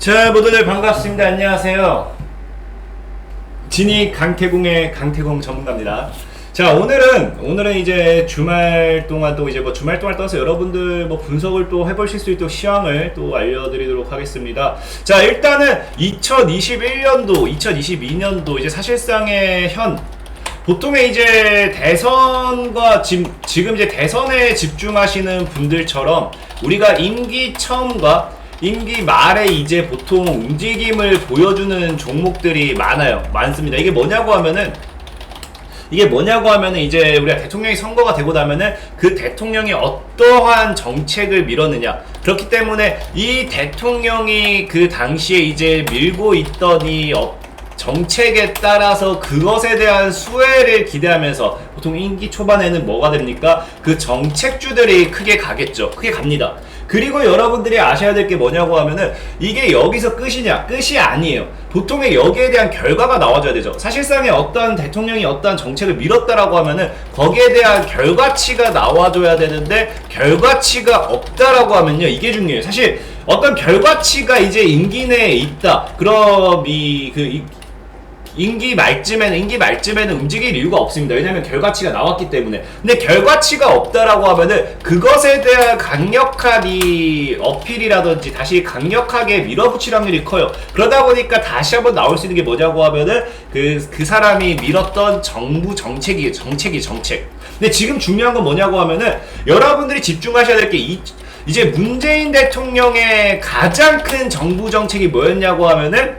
자, 모두들 반갑습니다. 안녕하세요. 진이 강태공의 강태공 전문가입니다. 자, 오늘은 오늘은 이제 주말 동안 또 이제 뭐 주말 동안 떠서 여러분들 뭐 분석을 또 해보실 수 있도록 시황을 또 알려드리도록 하겠습니다. 자, 일단은 2021년도, 2022년도 이제 사실상의 현 보통의 이제 대선과 지금, 지금 이제 대선에 집중하시는 분들처럼 우리가 임기 처음과 임기 말에 이제 보통 움직임을 보여주는 종목들이 많아요. 많습니다. 이게 뭐냐고 하면은 이게 뭐냐고 하면은 이제 우리가 대통령이 선거가 되고 나면은 그 대통령이 어떠한 정책을 밀었느냐 그렇기 때문에 이 대통령이 그 당시에 이제 밀고 있던 이 어- 정책에 따라서 그것에 대한 수혜를 기대하면서 보통 임기 초반에는 뭐가 됩니까? 그 정책주들이 크게 가겠죠. 크게 갑니다. 그리고 여러분들이 아셔야 될 게 뭐냐고 하면은 이게 여기서 끝이냐? 끝이 아니에요. 보통의 여기에 대한 결과가 나와줘야 되죠. 사실상의 어떤 대통령이 어떤 정책을 밀었다라고 하면은 거기에 대한 결과치가 나와줘야 되는데 결과치가 없다라고 하면요. 이게 중요해요. 사실 어떤 결과치가 이제 임기 내에 있다. 그럼 이그 임기 말쯤에는 임기 말쯤에는 움직일 이유가 없습니다. 왜냐하면 결과치가 나왔기 때문에. 근데 결과치가 없다라고 하면은 그것에 대한 강력한 이 어필이라든지 다시 강력하게 밀어붙일 확률이 커요. 그러다 보니까 다시 한번 나올 수 있는 게 뭐냐고 하면은 그그 사람이 밀었던 정부 정책이 정책이 정책. 근데 지금 중요한 건 뭐냐고 하면은 여러분들이 집중하셔야 될 게 이. 이제 문재인 대통령의 가장 큰 정부 정책이 뭐였냐고 하면은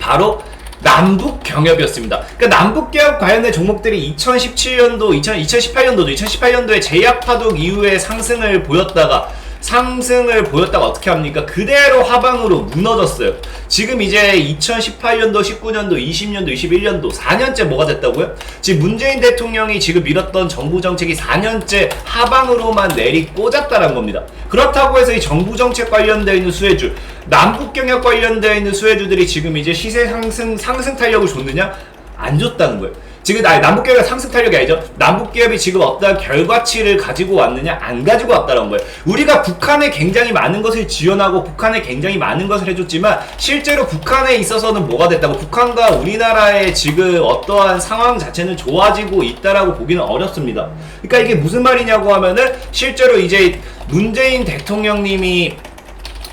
바로 남북 경협이었습니다. 그러니까 남북 경협 관련된 종목들이 2017년도, 2000, 2018년도도 2018년도에 제약 파동 이후에 상승을 보였다가 상승을 보였다가 어떻게 합니까? 그대로 하방으로 무너졌어요. 지금 이제 2018년도, 19년도, 20년도, 21년도 4년째 뭐가 됐다고요? 지금 문재인 대통령이 지금 밀었던 정부 정책이 4년째 하방으로만 내리 꽂았다는 겁니다. 그렇다고 해서 이 정부 정책 관련되어 있는 수혜주, 남북 경협 관련되어 있는 수혜주들이 지금 이제 시세 상승 상승 탄력을 줬느냐? 안 줬다는 거예요. 지금 나 남북 기업의 상승 탄력이 아니죠. 남북 기업이 지금 어떠한 결과치를 가지고 왔느냐 안 가지고 왔다는 거예요. 우리가 북한에 굉장히 많은 것을 지원하고 북한에 굉장히 많은 것을 해줬지만 실제로 북한에 있어서는 뭐가 됐다고 북한과 우리나라의 지금 어떠한 상황 자체는 좋아지고 있다라고 보기는 어렵습니다. 그러니까 이게 무슨 말이냐고 하면은 실제로 이제 문재인 대통령님이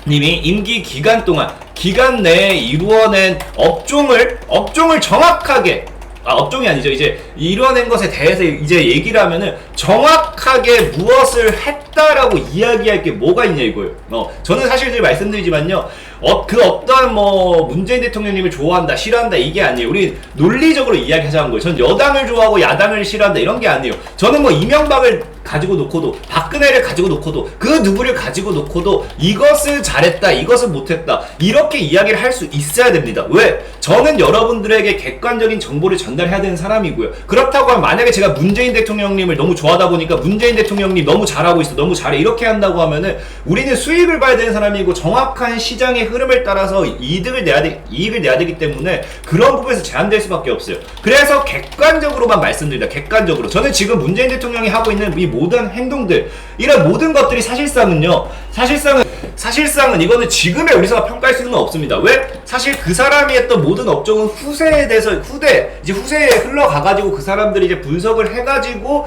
님이 임기 기간 동안 기간 내에 이루어낸 업종을 업종을 정확하게 아 업종이 아니죠 이제 이루어낸 것에 대해서 이제 얘기를 하면은 정확하게 무엇을 했다라고 이야기할 게 뭐가 있냐 이거예요. 어 저는 사실 늘 말씀드리지만요. 어, 그 어떠한 뭐 문재인 대통령님을 좋아한다 싫어한다 이게 아니에요. 우리 논리적으로 이야기하자는 거예요. 전 여당을 좋아하고 야당을 싫어한다 이런 게 아니에요. 저는 뭐 이명박을 가지고 놓고도 박근혜를 가지고 놓고도 그 누구를 가지고 놓고도 이것을 잘했다 이것을 못했다 이렇게 이야기를 할 수 있어야 됩니다. 왜? 저는 여러분들에게 객관적인 정보를 전달해야 되는 사람이고요. 그렇다고 하면 만약에 제가 문재인 대통령님을 너무 좋아하다 보니까 문재인 대통령님 너무 잘하고 있어 너무 잘해 이렇게 한다고 하면은 우리는 수익을 봐야 되는 사람이고 정확한 시장의 흐름을 따라서 이득을 내야 돼 이익을 내야 되기 때문에 그런 부분에서 제한될 수밖에 없어요. 그래서 객관적으로만 말씀드립니다. 객관적으로. 저는 지금 문재인 대통령이 하고 있는 이 모든 행동들 이런 모든 것들이 사실상은요 사실상은 사실상은 이거는 지금의 우리가 평가할 수는 없습니다. 왜? 사실 그 사람이 했던 모든 업종은 후세에 대해서 후대 이제 후세에 흘러가가지고 그 사람들이 이제 분석을 해가지고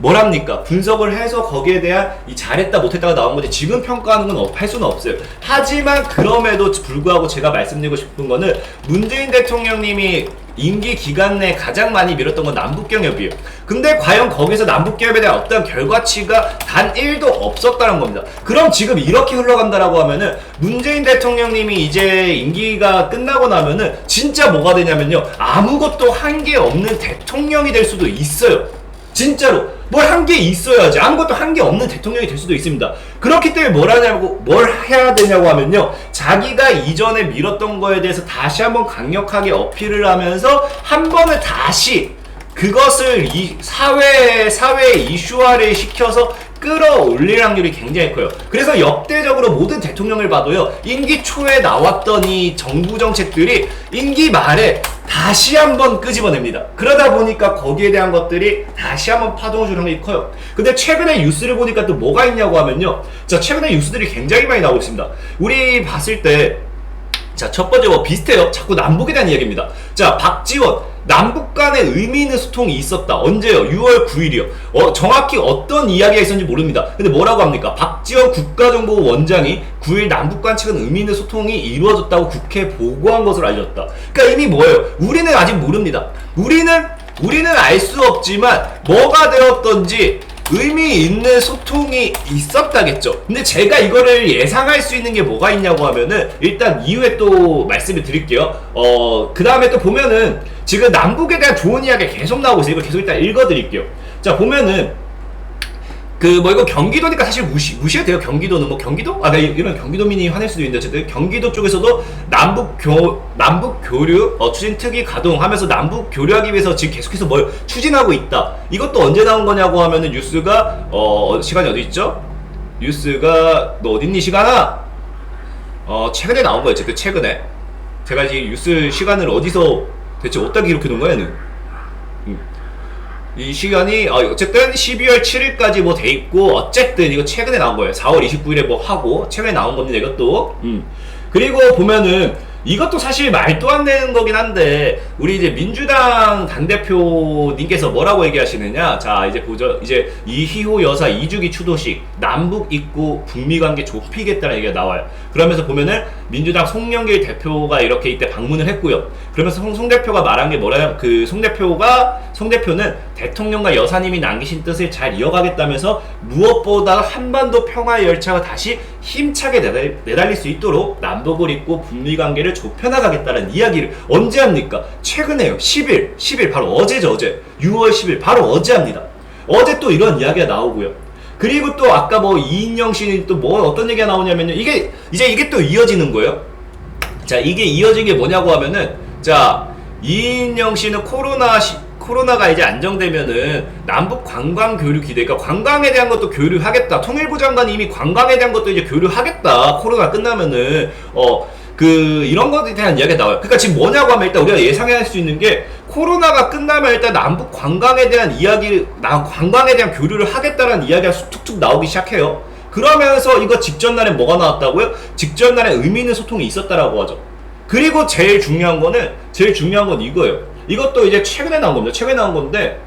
뭐랍니까? 분석을 해서 거기에 대한 이 잘했다 못했다가 나온 거지 지금 평가하는 건 할 수는 없어요. 하지만 그럼에도 불구하고 제가 말씀드리고 싶은 거는 문재인 대통령님이 임기 기간 내 가장 많이 밀었던 건 남북경협이에요. 근데 과연 거기서 남북경협에 대한 어떤 결과치가 단 1도 없었다는 겁니다. 그럼 지금 이렇게 흘러간다라고 하면은 문재인 대통령님이 이제 임기가 끝나고 나면은 진짜 뭐가 되냐면요. 아무것도 한 게 없는 대통령이 될 수도 있어요. 진짜로 뭘 한 게 있어야지 아무것도 한 게 없는 대통령이 될 수도 있습니다. 그렇기 때문에 뭘 하냐고 뭘 해야 되냐고 하면요 자기가 이전에 밀었던 거에 대해서 다시 한번 강력하게 어필을 하면서 한 번을 다시 그것을 이 사회 사회 이슈화를 시켜서 끌어올릴 확률이 굉장히 커요. 그래서 역대적으로 모든 대통령을 봐도요, 임기 초에 나왔던 이 정부 정책들이 임기 말에 다시 한번 끄집어냅니다. 그러다 보니까 거기에 대한 것들이 다시 한번 파동을 주는 게 커요. 근데 최근에 뉴스를 보니까 또 뭐가 있냐고 하면요. 자, 최근에 뉴스들이 굉장히 많이 나오고 있습니다. 우리 봤을 때 자, 첫 번째 뭐 비슷해요. 자꾸 남북에 대한 이야기입니다. 자, 박지원. 남북 간의 의미 있는 소통이 있었다. 언제요? 6월 9일이요. 어, 정확히 어떤 이야기가 있었는지 모릅니다. 근데 뭐라고 합니까? 박지원 국가정보원장이 9일 남북 간 최근 의미 있는 소통이 이루어졌다고 국회에 보고한 것으로 알렸다. 그러니까 이미 뭐예요? 우리는 아직 모릅니다. 우리는 우리는 알 수 없지만 뭐가 되었던지 의미 있는 소통이 있었다겠죠. 근데 제가 이거를 예상할 수 있는 게 뭐가 있냐고 하면은 일단 이후에 또 말씀을 드릴게요. 어, 그 다음에 또 보면은 지금 남북에 대한 좋은 이야기가 계속 나오고 있어요. 이거 계속 일단 읽어드릴게요. 자, 보면은 그 뭐 이거 경기도니까 사실 무시 무시해도 돼요. 경기도는 뭐 경기도? 아 네, 이런 경기도민이 화낼 수도 있는데 어쨌든 경기도 쪽에서도 남북 교 남북 교류 어, 추진 특위 가동하면서 남북 교류하기 위해서 지금 계속해서 뭘 추진하고 있다. 이것도 언제 나온 거냐고 하면은 뉴스가 어 시간이 어디 있죠? 뉴스가 너 어딨니 시간아? 어 최근에 나온 거였지 그 최근에. 제가 지금 뉴스 시간을 어디서 대체 어디다 기록해 놓은 거야 얘는 음. 이 시간이 어, 어쨌든 12월 7일까지 뭐 돼 있고 어쨌든 이거 최근에 나온 거예요. 4월 29일에 뭐 하고 최근에 나온 겁니다. 이것도. 음. 그리고 보면은 이것도 사실 말도 안 되는 거긴 한데 우리 이제 민주당 당대표님께서 뭐라고 얘기하시느냐? 자 이제 보죠. 이제 이희호 여사 2주기 추도식 남북 입구 북미 관계 좁히겠다는 얘기가 나와요. 그러면서 보면은 민주당 송영길 대표가 이렇게 이때 방문을 했고요. 그러면서 송, 송 대표가 말한 게 뭐냐면 그 송 대표가 송 대표는 대통령과 여사님이 남기신 뜻을 잘 이어가겠다면서 무엇보다 한반도 평화의 열차가 다시 힘차게 내달, 내달릴 수 있도록 남북을 잇고 북미 관계를 좁혀나가겠다는 이야기를 언제 합니까? 최근에요. 10일, 10일 바로 어제죠, 어제. 6월 10일 바로 어제 합니다. 어제 또 이런 이야기가 나오고요. 그리고 또 아까 뭐 이인영 씨는 또 뭐 어떤 얘기가 나오냐면요. 이게 이제 이게 또 이어지는 거예요. 자, 이게 이어진 게 뭐냐고 하면은 자, 이인영 씨는 코로나 시, 코로나가 이제 안정되면은 남북 관광 교류 기대, 그러니까 관광에 대한 것도 교류하겠다. 통일부 장관이 이미 관광에 대한 것도 이제 교류하겠다. 코로나 끝나면은 어. 그 이런 것에 대한 이야기가 나와요. 그러니까 지금 뭐냐고 하면 일단 우리가 예상할 수 있는 게 코로나가 끝나면 일단 남북 관광에 대한 이야기, 나 관광에 대한 교류를 하겠다는 이야기가 툭툭 나오기 시작해요. 그러면서 이거 직전 날에 뭐가 나왔다고요? 직전 날에 의미 있는 소통이 있었다라고 하죠. 그리고 제일 중요한 거는 제일 중요한 건 이거예요. 이것도 이제 최근에 나온 겁니다. 최근에 나온 건데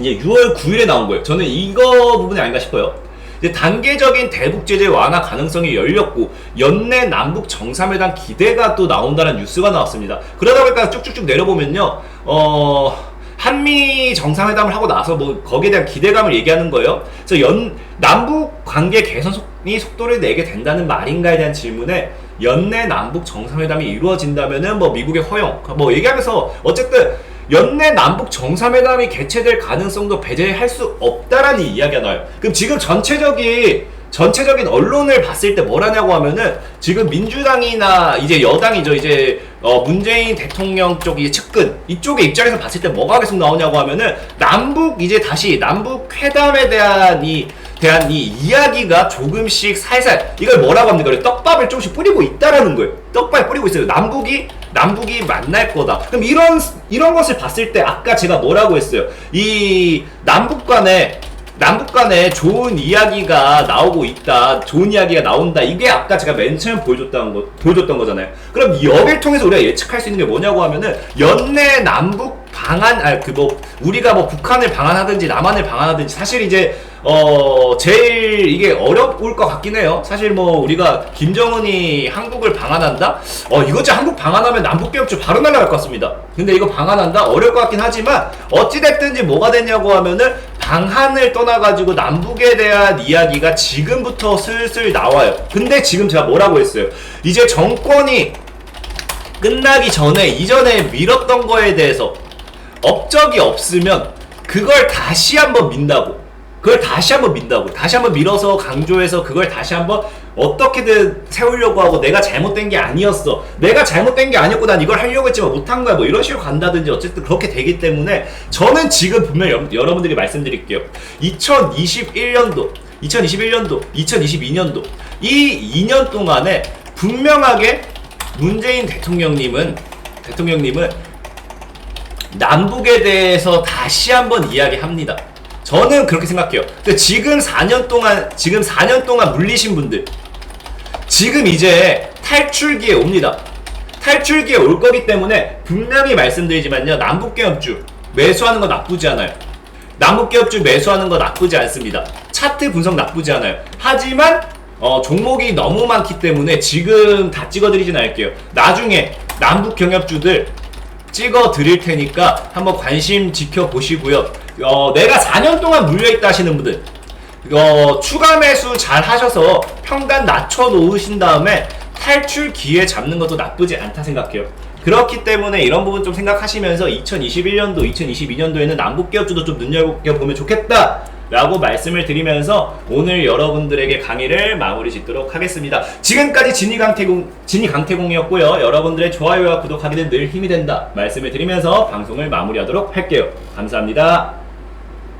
이제 6월 9일에 나온 거예요. 저는 이거 부분이 아닌가 싶어요. 이제 단계적인 대북 제재 완화 가능성이 열렸고 연내 남북 정상회담 기대가 또 나온다는 뉴스가 나왔습니다. 그러다 보니까 쭉쭉쭉 내려보면요. 어 한미 정상회담을 하고 나서 뭐 거기에 대한 기대감을 얘기하는 거예요. 그래서 연 남북 관계 개선 이 속도를 내게 된다는 말인가에 대한 질문에 연내 남북 정상회담이 이루어진다면은 뭐 미국의 허용 뭐 얘기하면서 어쨌든 연내 남북 정상회담이 개최될 가능성도 배제할 수 없다라는 이야기가 나와요. 그럼 지금 전체적인 전체적인 언론을 봤을 때 뭐라냐고 하면은 지금 민주당이나 이제 여당이죠 이제 어 문재인 대통령 쪽이 측근 이쪽의 입장에서 봤을 때 뭐가 계속 나오냐고 하면은 남북 이제 다시 남북 회담에 대한 이 대한 이 이야기가 조금씩 살살 이걸 뭐라고 합니까? 떡밥을 조금씩 뿌리고 있다라는 거예요. 떡밥 뿌리고 있어요. 남북이 남북이 만날 거다. 그럼 이런 이런 것을 봤을 때 아까 제가 뭐라고 했어요? 이 남북 간에 남북 간에 좋은 이야기가 나오고 있다. 좋은 이야기가 나온다. 이게 아까 제가 맨 처음 보여줬던 거, 보여줬던 거잖아요. 그럼 여기를 통해서 우리가 예측할 수 있는 게 뭐냐고 하면은 연내 남북 방한, 아, 그 뭐, 우리가 뭐 북한을 방한하든지 남한을 방한하든지 사실 이제 어, 제일 이게 어려울 것 같긴 해요. 사실 뭐 우리가 김정은이 한국을 방한한다? 어, 진짜 한국 방한하면 남북 개혁주 바로 날아갈 것 같습니다. 근데 이거 방한한다? 어려울 것 같긴 하지만 어찌 됐든지 뭐가 됐냐고 하면은 방한을 떠나가지고 남북에 대한 이야기가 지금부터 슬슬 나와요. 근데 지금 제가 뭐라고 했어요? 이제 정권이 끝나기 전에 이전에 밀었던 거에 대해서 업적이 없으면 그걸 다시 한번 민다고. 그걸 다시 한번 민다고. 다시 한번 밀어서 강조해서 그걸 다시 한번 어떻게든 세우려고 하고 내가 잘못된 게 아니었어. 내가 잘못된 게 아니었고 난 이걸 하려고 했지만 못한 거야. 뭐 이런 식으로 간다든지 어쨌든 그렇게 되기 때문에 저는 지금 분명히 여러- 여러분 들이 말씀드릴게요. 2021년도, 2021년도, 2022년도 이 2년 동안에 분명하게 문재인 대통령님은 대통령님은 남북에 대해서 다시 한번 이야기합니다. 저는 그렇게 생각해요. 근데 지금 4년 동안 지금 4년 동안 물리신 분들 지금 이제 탈출기에 옵니다. 탈출기에 올 거기 때문에 분명히 말씀드리지만요. 남북개업주 매수하는 거 나쁘지 않아요. 남북기업주 매수하는 거 나쁘지 않습니다. 차트 분석 나쁘지 않아요. 하지만 어, 종목이 너무 많기 때문에 지금 다 찍어드리진 않을게요. 나중에 남북 경협주들 찍어 드릴 테니까 한번 관심 지켜보시고요. 어, 내가 4년 동안 물려있다 하시는 분들 어, 추가 매수 잘 하셔서 평단 낮춰 놓으신 다음에 탈출 기회 잡는 것도 나쁘지 않다 생각해요. 그렇기 때문에 이런 부분 좀 생각하시면서 2021년도, 2022년도에는 남북 기업주도 좀 눈여겨보면 좋겠다. 라고 말씀을 드리면서 오늘 여러분들에게 강의를 마무리 짓도록 하겠습니다. 지금까지 진이 강태공, 진이 강태공이었고요. 여러분들의 좋아요와 구독하기는 늘 힘이 된다. 말씀을 드리면서 방송을 마무리하도록 할게요. 감사합니다.